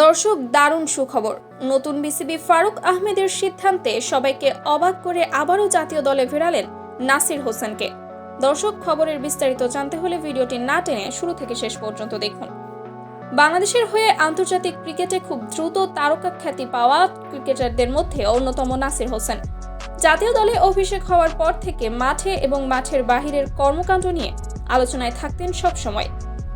দর্শক, দারুণ সুখবর। নতুন বিসিবি ফারুক আহমেদের সিদ্ধান্তে সবাইকে অবাক করে আবারও জাতীয় দলে ফেরালেন নাসির হোসেনকে। দর্শক, খবরের বিস্তারিত জানতে হলে ভিডিওটি না টেনে শুরু থেকে শেষ পর্যন্ত দেখুন। বাংলাদেশের হয়ে আন্তর্জাতিক ক্রিকেটে খুব দ্রুত তারকা খ্যাতি পাওয়া ক্রিকেটারদের মধ্যে অন্যতম নাসির হোসেন। জাতীয় দলে অভিষেক হওয়ার পর থেকে মাঠে এবং মাঠের বাহিরের কর্মকাণ্ড নিয়ে আলোচনায় থাকতেন সব সময়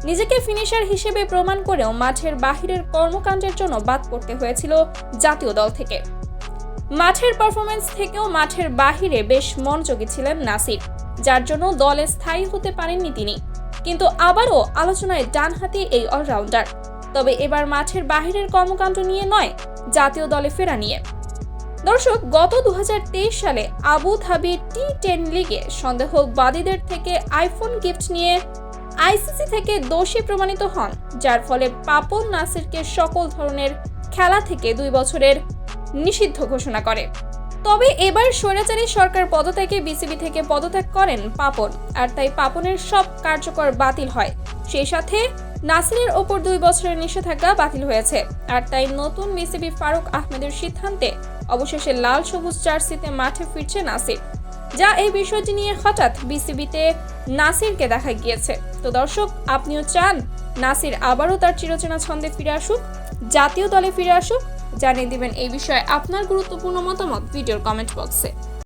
নিজেকে ফিনিশার হিসেবে প্রমাণ করেও মাঠের বাহিরের কর্মকাণ্ডের জন্য বাদ পড়তে হয়েছিল জাতীয় দল থেকে। মাঠের পারফরমেন্স থেকেও মাঠের বাহিরে বেশ মনোযোগী ছিলেন নাসির, যার জন্য দলে স্থায়ী হতে পারেননি তিনি। কিন্তু আবারও আলোচনায় ডানহাতি এই অলরাউন্ডার তবে এবার মাঠের বাহিরের কর্মকাণ্ড নিয়ে নয়, জাতীয় দলে ফেরা নিয়ে। দর্শক, গত দুহাজার তেইশ সালে আবু ধাবি টি টেন লিগে সন্দেহবাদীদের থেকে আইফোন গিফট নিয়ে আইসিসি থেকে দোষী প্রমাণিত হন, যার ফলে পাপন নাসিরকে সকল ধরনের খেলা থেকে দুই বছরের নিষিদ্ধ ঘোষণা করে। তবে এবার স্বৈরাচারী সরকার পদত্যাগে বিসিবি থেকে পদত্যাগ করেন পাপন, আর তাই পাপনের সব কার্যকর বাতিল হয়। সেই সাথে নাসিরের ওপর দুই বছরের নিষেধাজ্ঞা বাতিল হয়েছে। আর তাই নতুন বিসিবি ফারুক আহমেদের সিদ্ধান্তে অবশেষে লাল সবুজ জার্সিতে মাঠে ফিরছে নাসির, যা এই বিষয়টি নিয়ে হঠাৎ বিসিবিতে নাসিরকে দেখা গিয়েছে। তো দর্শক, আপনিও চান নাসির আবারও তার চিরচেনা ছন্দে ফিরে আসুক, জাতীয় দলে ফিরে আসুক, জানিয়ে দিবেন এই বিষয়ে আপনার গুরুত্বপূর্ণ মতামত ভিডিওর কমেন্ট বক্সে।